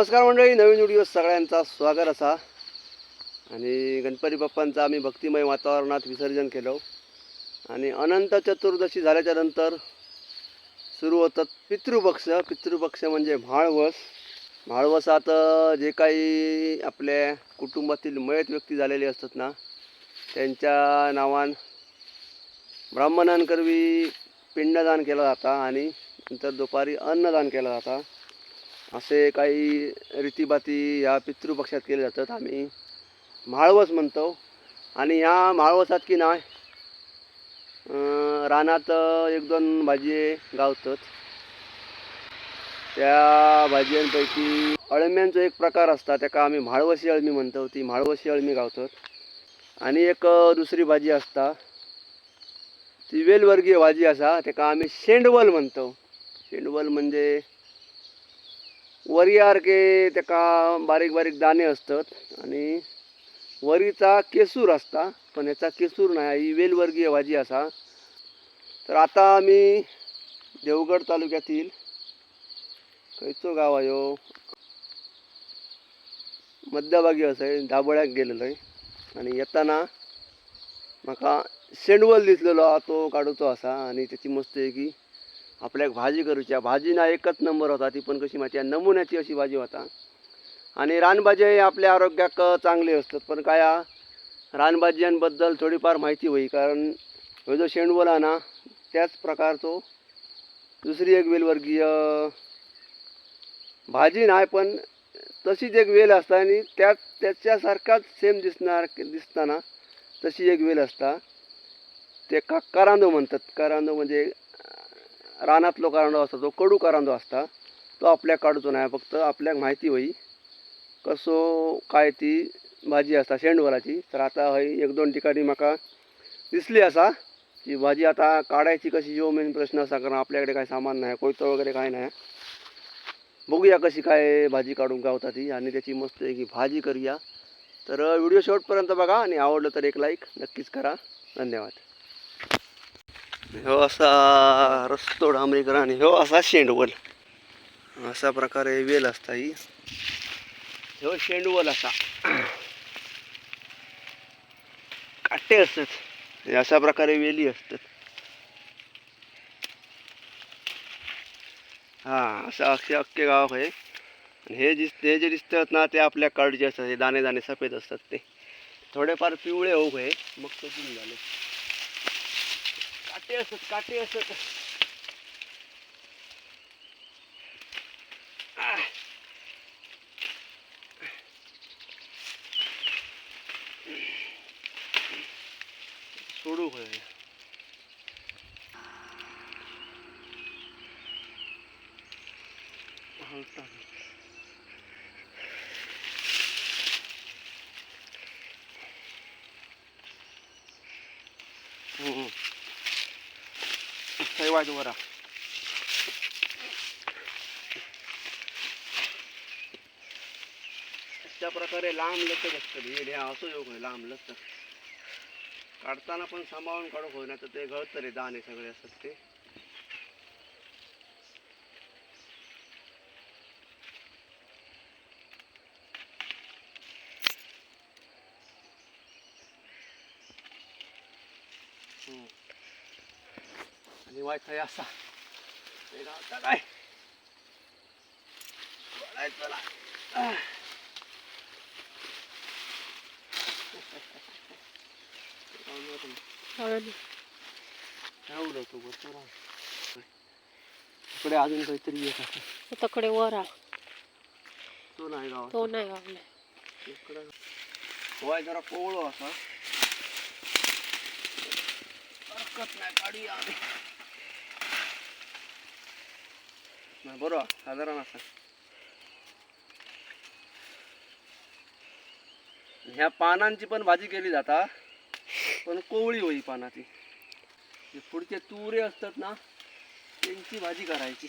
नमस्कार मंडळी नवीन व्हिडिओ सगळ्यांचा स्वागत असा. आणि गणपती बाप्पांचं आम्ही भक्तिमय वातावरणात विसर्जन केलं. आणि अनंत चतुर्दशी झाल्याच्यानंतर सुरू होतात पितृपक्ष पितृपक्ष म्हणजे माळवस माळवसात जे काही आपल्या कुटुंबातील मयत व्यक्ती झालेले असतात ना त्यांच्या नावान ब्राह्मणांकरवी पिंडदान केलं जातं आणि नंतर दुपारी अन्नदान केलं जातं. असे काही रीतीभाती या पितृपक्षात केले जातात. आम्ही माळवस म्हणतो. आणि ह्या माळवसात की नाही रानात एक दोन भाजी गावतात. त्या भाजयांपैकी अळम्यांचो एक प्रकार असता त्याका आम्ही म्हाळवशी अळमी म्हणतो. ती म्हाळवशी अळमी गावतात. आणि एक दुसरी भाजी असता. ती वेलवर्गीय भाजी असा. त्याका आम्ही शेंडवल म्हणतो. शेंडवल म्हणजे वरयारके तेका बारीक बारीक दाणे असतात आणि वरीचा केसूर असता पण ह्याचा केसूर नाही. ही वेलवर्गीय भाजी असा. तर आता आम्ही देवगड तालुक्यातील खंयचो गाव आहे हो. मध्यभागी असं आहे दाबोळ्याक गेलेलो आहे. आणि येताना म्हाका शेंडवल दिसलेलो हा तो काडूचो असा. आणि त्याची मस्त आहे की आपल्याक भाजी करूची भाजी ना एकच नंबर होता ती पण कशी माहिती आहे? नमुन्याची अशी भाजी होता. आणि रानभाजी आपल्या आरोग्याक चांगले असतात. पण काय रानभाज्यांबद्दल थोडीफार माहिती होई. कारण ह्यो जो शेंडवला ना त्याच प्रकारचो दुसरी एक वेलवर्गीय भाजी नाही पण तशीच एक वेल असता आणि त्याच त्याच्यासारखाच सेम दिसणार दिसताना तशी एक वेल असता. ते का करांदो म्हणतात. करांदो म्हणजे रानातलो करांदो असता तो कडू करांडो असता तो आपल्याक काडूचो नाही फक्त आपल्याक माहिती होई कसो काय ती भाजी असता शेंडवलाची तर आता हय एक दोन ठिकाणी म्हाका दिसली असा की भाजी आता काढायची कशी यो मेन प्रश्न असा कारण आपल्याकडे काय सामान नाही कोयतो वगैरे काय नाही बघूया कशी काय भाजी काढून गावता ती आणि त्याची मस्त की भाजी करूया. तर व्हिडिओ शेवटपर्यंत बघा आणि आवडलं तर एक लाईक नक्कीच करा. धन्यवाद. ह्यो असा रस्तो डांबरीकर आणि ह्यो असा शेंडवल. अशा प्रकारे वेल असता ही. ह्यो शेंडवल असा. काटे असतात. हे अशा प्रकारे वेली असतात. हा असं अख्खे अख्खे गाव आहे. आणि हे दिस हे जे दिसतात ना ते आपल्या कार्डचे असतात. हे दाणे दाणे सफेद असतात ते. थोडेफार पिवळे होऊ आहे. मग तो झाले काटे असत काटे असत आह. सोडू ठेवायचं बरा अशा प्रकारे लांब लचक असतं हे असो योग आहे लांब लचक काढताना पण सांभाळून काढू होय ना तर ते गळतले दाणे सगळे असतात ते. वायफाय असा काय राह. इकडे अजून काहीतरी येत असं तकडे वर आ तो नाही गाव तो नाही गावले इकडं होय जरा कोवळो असा हरकत नाही गाडी आली नाही बरोबर साधारण ह्या पानांची पण भाजी केली जाता. पण कोवळी होई पानाची. पुढचे तुरे असतात ना त्यांची भाजी करायची.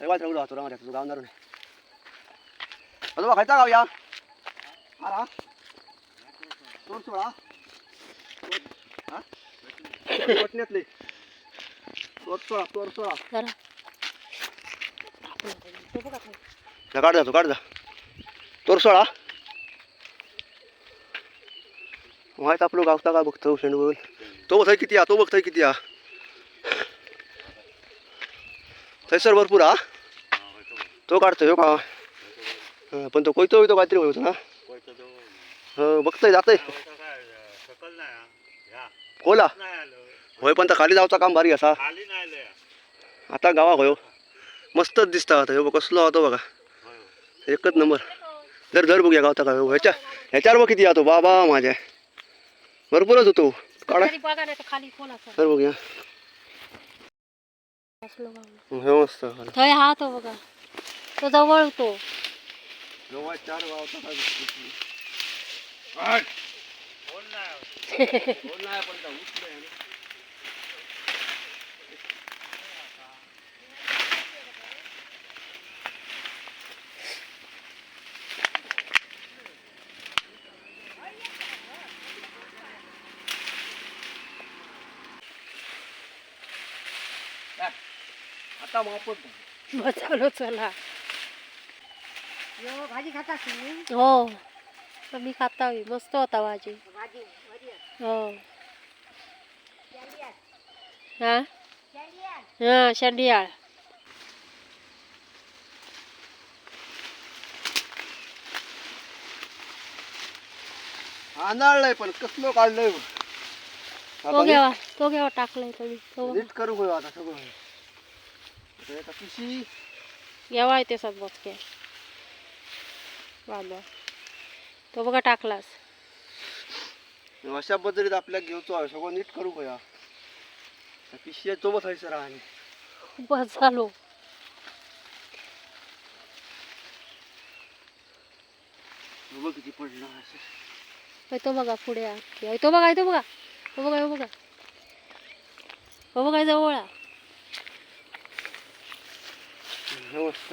तेव्हाच एवढं होतो माझ्या तुझं गावणार नाही अजून खायचा गाव या आरा दोन सोळा हा पटण्यातले तोर सोळा तोर सोळा जा, काढ जा तू काढ जा तोर सोळा माहीत आपलं गावता का बघतो शेंडगोल तो बघ किती हा तो बघ किती हा थंयसर भरपूर हा तो काढतोय हो का हा, पण तो कोयतो तो काहीतरी होतो ना हो बघतोय जातोय हा. कोला होय पण तर खाली जावचा काम भारी असा या. आता गावा होय मस्तच दिसता आता हो कसलो होतो बघा. एकच नंबर जर धर बघूया गावता का हो. ह्याच्या ह्याच्यावर बघ किती येतो बाबा माझ्या भरपूरच होतो काढा बघा बघूया गाव. हो मस्त थंय हा तो बघा तो जवळ तो चार गावता काय कोण नाही आता मापत बचावलो चला भाजी खातास तू हो. मी खाता होई मस्त होता भाजी. भाजी भाजी. हो. हा. हा शेंडियाळ आंधळलंय पण कसलो काढलंय. तो घ्यावा तो घ्यावा टाकलाय तुम्ही तो नीट करू होय आता सगळं. आता एका पिशी घ्यावा ते सग बसके तो बघा टाकलास. अशा पद्धतीत आपल्याला घेऊचो सगळं नीट करू त्या पिशी आहे सर आणि बस झालो बघ किती पडलं तो बघा पुढे तो बघा तो बघा. तो बघा हो बघा. हो बघा जवळ हे मस्त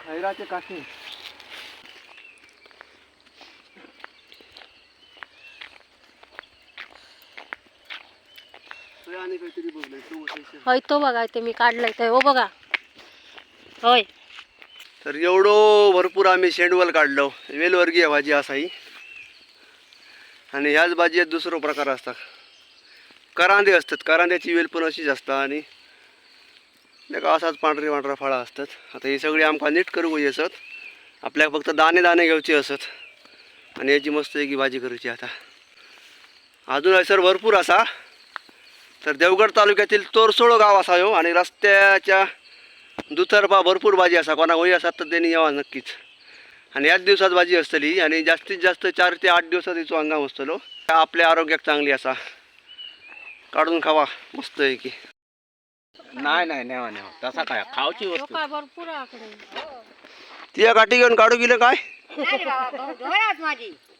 खैराचे काठी ते आणि काहीतरी बघलंय तो बसायचं. होय तो बघा ते मी काढलाय ते हो बघा होय. तर एवढं भरपूर आम्ही शेंडवल काढलो. वेलवर्गीय भाजी असा ही आणि ह्याच भाजयेत दुसरो प्रकार असतात. करांदे असतात. करांद्याची वेल पण अशीच असतात आणि तेका असाच पांढरी पांढरा फळा असतात. आता ही सगळी आमकां नीट करू असत. आपल्याक फक्त दाणे दाणे घ्यायचे असत. आणि याची मस्त एक भाजी करूची आता. अजून हयसर भरपूर असा. तर देवगड तालुक्यातील तोरसोळ गाव असा हो आणि रस्त्याच्या दुतर्फा भरपूर भाजी असा कोणाक होई असतात तर त्यांनी यावा नक्कीच. आणि याच दिवसात भाजी असतली आणि जास्तीत जास्त चार ते आठ दिवसात हिचो हंगाम असतलो. आपल्या आरोग्याक चांगली असा. काढून खावा मस्त आहे की नाही नाही नेवा नेवा. तसा काय खावची वस्तू. भरपूर ती या गाठी घेऊन काढू गेलं काय?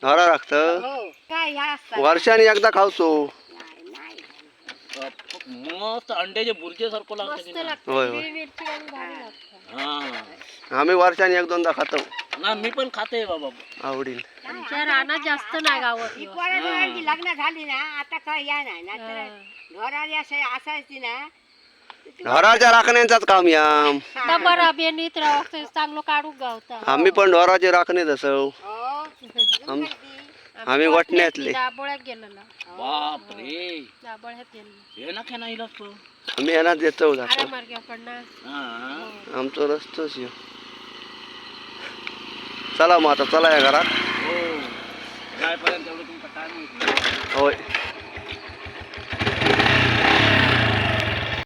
धरा लागतं हो वर्षाने एकदा खावचो. नाही. मस्त अंड्याचे बुर्जे सारखं लागतं लागतं होय, होय. हिरवी मिरची घालून भारी लागतं हा. आम्ही वर्षाने एक दोनदा खातो. ना मी पण खाते बाबा. आमच्या रानात जास्त नाही गावात ही येऊ. पोरं दोघांची लग्न झाली ना आता काय या नाही नाहीतर हा. घराली असं असायची ना. ढोराच्या राखण्यांचाच काम या डबा राबेनी तर अवസ്ഥेत चांगलं काढून गावता. आम्ही पण ढोराचे राखणेच असो हो. आम- आम्ही वटण्यातले. दाबोळ्यात गेलेला बाप रे दाबोळ्यात गेलेला हे ना खेळा इलाज तो आम्ही यांना देतो दाखव मार्गे पडणार हा. आमचं रस्तच. चला मग आता चला या घरात. हो. होय.